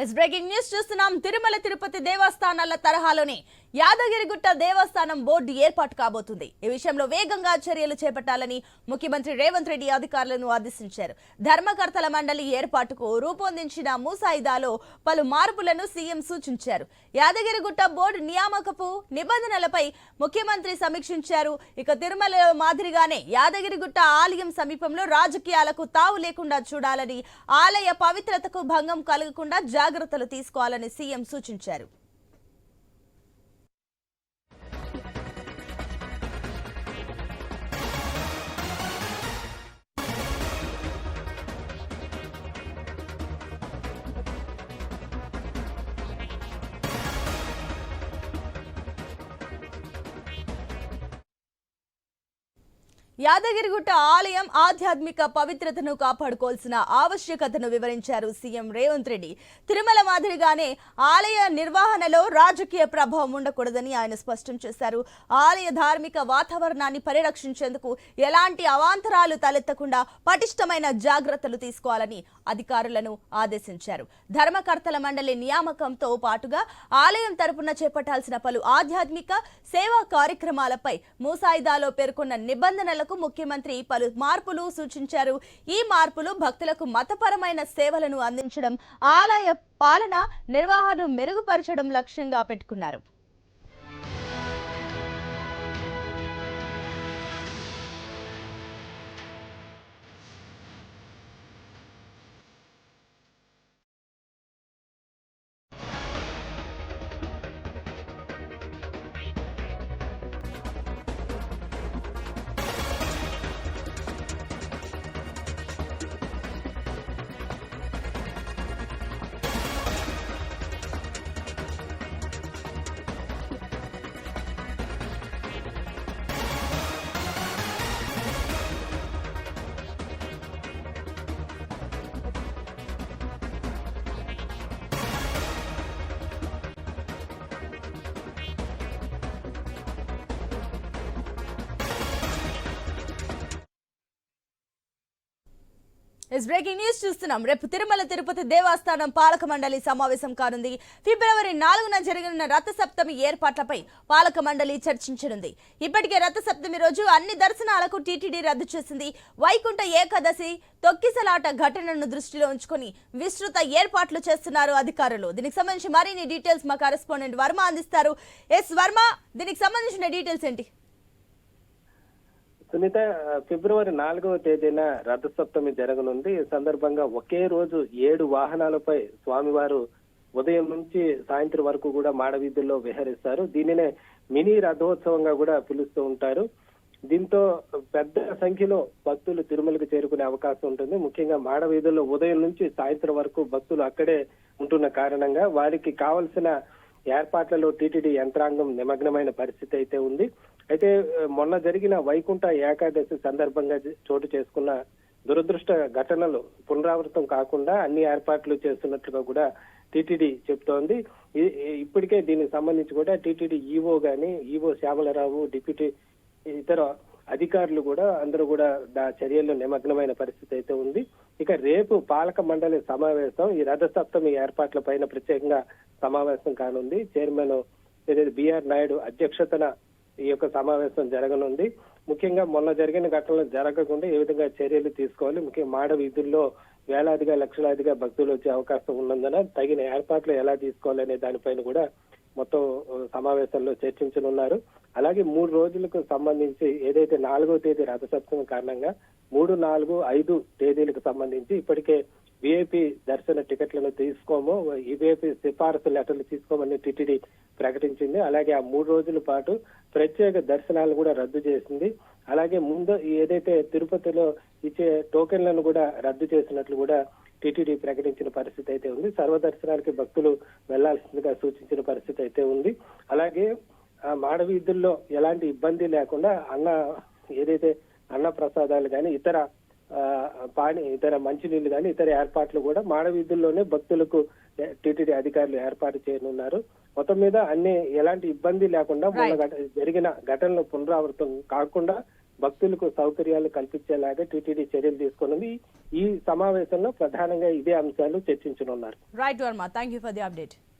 Yes breaking news చూస్తున్నాం తిరుమల తిరుపతి దేవస్థానాల తరహాలోనే. యాదగిరిగుట్ట దేవస్థానం board ఏర్పాటు కాబోతుంది. ఈ విషయంలో వేగంగా చర్యలు చేపట్టాలని ముఖ్యమంత్రి రేవంత్ రెడ్డి అధికారులను ఆదేశించారు. ధర్మకర్తల మండలి ఏర్పాటుకు రూపొందించిన ముసాయిదాలో పలు మార్పులను సీఎం సూచించారు. యాదగిరిగుట్ట బోర్డు నియామకపు నిబంధనలపై ముఖ్యమంత్రి సమీక్షించారు. ఇక తిరుమల మాదిరిగానే యాదగిరిగుట్ట ఆలయం సమీపంలో రాజకీయాలకు తావు లేకుండా చూడాలని ఆలయ పవిత్రతకు భంగం కలగకుండా జాగ్రత్తలు తీసుకోవాలని సీఎం సూచించారు. యాదగిరిగుట్ట ఆలయం ఆధ్యాత్మిక పవిత్రతను కాపాడుకోవాల్సిన ఆవశ్యకతను వివరించారు సీఎం రేవంత్ రెడ్డి. తిరుమల మాదిరిగానే ఆలయ నిర్వహణలో రాజకీయ ప్రభావం ఉండకూడదని ఆయన స్పష్టం చేశారు. ఆలయ ధార్మిక వాతావరణాన్ని పరిరక్షించేందుకు ఎలాంటి అవాంతరాలు తలెత్తకుండా పటిష్టమైన జాగ్రత్తలు తీసుకోవాలని అధికారులను ఆదేశించారు. ధర్మకర్తల మండలి నియామకంతో పాటుగా ఆలయం తరపున చేపట్టాల్సిన పలు ఆధ్యాత్మిక సేవా కార్యక్రమాలపై మూసాయిదాలో పేర్కొన్న నిబంధనలకు ముఖ్యమంత్రి పలు మార్పులు సూచించారు. ఈ మార్పులు భక్తులకు మతపరమైన సేవలను అందించడం ఆలయ పాలన నిర్వహణను మెరుగుపరచడం లక్ష్యంగా పెట్టుకున్నారు. ఎస్ బ్రేకింగ్ న్యూస్ చూస్తున్నాం. రేపు తిరుమల తిరుపతి దేవస్థానం పాలక మండలి సమావేశం కానుంది. ఫిబ్రవరి నాలుగున జరిగిన రథ సప్తమి ఏర్పాట్లపై పాలక మండలి చర్చించనుంది. ఇప్పటికే రథ సప్తమి రోజు అన్ని దర్శనాలకు టీటీడీ రద్దు చేసింది. వైకుంఠ ఏకాదశి తొక్కిసలాట ఘటనను దృష్టిలో ఉంచుకొని విస్తృత ఏర్పాట్లు చేస్తున్నారు అధికారులు. దీనికి సంబంధించి మరిన్ని డీటెయిల్స్ మా కరెస్పాండెంట్ వర్మ అందిస్తారు. ఎస్ వర్మ దీనికి సంబంధించిన డీటెయిల్స్ ఏంటి? సునీత ఫిబ్రవరి నాలుగవ తేదీన రథసప్తమి జరగనుంది. ఈ సందర్భంగా ఒకే రోజు ఏడు వాహనాలపై స్వామివారు ఉదయం నుంచి సాయంత్రం వరకు కూడా మాడవీధుల్లో విహరిస్తారు. దీనినే మినీ రథోత్సవంగా కూడా పిలుస్తూ ఉంటారు. దీంతో పెద్ద సంఖ్యలో భక్తులు తిరుమలకు చేరుకునే అవకాశం ఉంటుంది. ముఖ్యంగా మాడవీధుల్లో ఉదయం నుంచి సాయంత్రం వరకు భక్తులు అక్కడే ఉంటున్న కారణంగా వారికి కావలసిన ఏర్పాట్లలో టీటీడీ యంత్రాంగం నిమగ్నమైన పరిస్థితి అయితే ఉంది. అయితే మొన్న జరిగిన వైకుంఠ ఏకాదశి సందర్భంగా చోటు చేసుకున్న దురదృష్ట ఘటనలు పునరావృతం కాకుండా అన్ని ఏర్పాట్లు చేస్తున్నట్లుగా కూడా టీటీడీ చెప్తోంది. ఇప్పటికే దీనికి సంబంధించి కూడా టీటీడీ ఈవో గాని ఈవో శ్యామలరావు డిప్యూటీ ఇతర అధికారులు కూడా అందరూ కూడా దా చర్యల్లో నిమగ్నమైన పరిస్థితి అయితే ఉంది. ఇక రేపు పాలక మండలి సమావేశం ఈ రథసప్తమి ఏర్పాట్ల పైన ప్రత్యేకంగా సమావేశం కానుంది. చైర్మన్ బిఆర్ నాయుడు అధ్యక్షతన ఈ యొక్క సమావేశం జరగనుంది. ముఖ్యంగా మొన్న జరిగిన ఘటనలు జరగకుండా ఏ విధంగా చర్యలు తీసుకోవాలి? ముఖ్యంగా మాడ వీధుల్లో వేలాదిగా లక్షలాదిగా భక్తులు వచ్చే అవకాశం ఉన్నందున తగిన ఏర్పాట్లు ఎలా తీసుకోవాలనే దానిపైన కూడా మొత్తం సమావేశంలో చర్చించనున్నారు. అలాగే మూడు రోజులకు సంబంధించి ఏదైతే నాలుగో తేదీ రథసప్తమి కారణంగా మూడు నాలుగు ఐదు తేదీలకు సంబంధించి ఇప్పటికే విఐపి దర్శన టికెట్లను తీసుకోము. ఈ విఐపి సిఫారసు లెటర్లు తీసుకోమని టిటిడి ప్రకటించింది. అలాగే ఆ మూడు రోజుల పాటు ప్రత్యేక దర్శనాలు కూడా రద్దు చేసింది. అలాగే ముందు ఏదైతే తిరుపతిలో ఇచ్చే టోకెన్లను కూడా రద్దు చేసినట్లు కూడా టిటిడి ప్రకటించిన పరిస్థితి అయితే ఉంది. సర్వదర్శనానికి భక్తులు వెళ్ళాల్సిందిగా సూచించిన పరిస్థితి అయితే ఉంది. అలాగే ఆ మాడవీధుల్లో ఎలాంటి ఇబ్బంది లేకుండా అన్న ఏదైతే అన్న ప్రసాదాలు కానీ ఇతర ఆ, పాని ఇతర మంచినీళ్ళు కానీ ఇతర ఏర్పాట్లు కూడా మాడవీధుల్లోనే భక్తులకు టీటీడీ అధికారులు ఏర్పాటు చేయనున్నారు. మొత్తం మీద అన్ని ఎలాంటి ఇబ్బంది లేకుండా మొన్న జరిగిన ఘటనలు పునరావృతం కాకుండా భక్తులకు సౌకర్యాలు కల్పించేలాగా టీటీడీ చర్యలు తీసుకున్నది ఈ సమావేశంలో ప్రధానంగా ఇదే అంశాలు చర్చించనున్నారు. Right Varma thank you for the update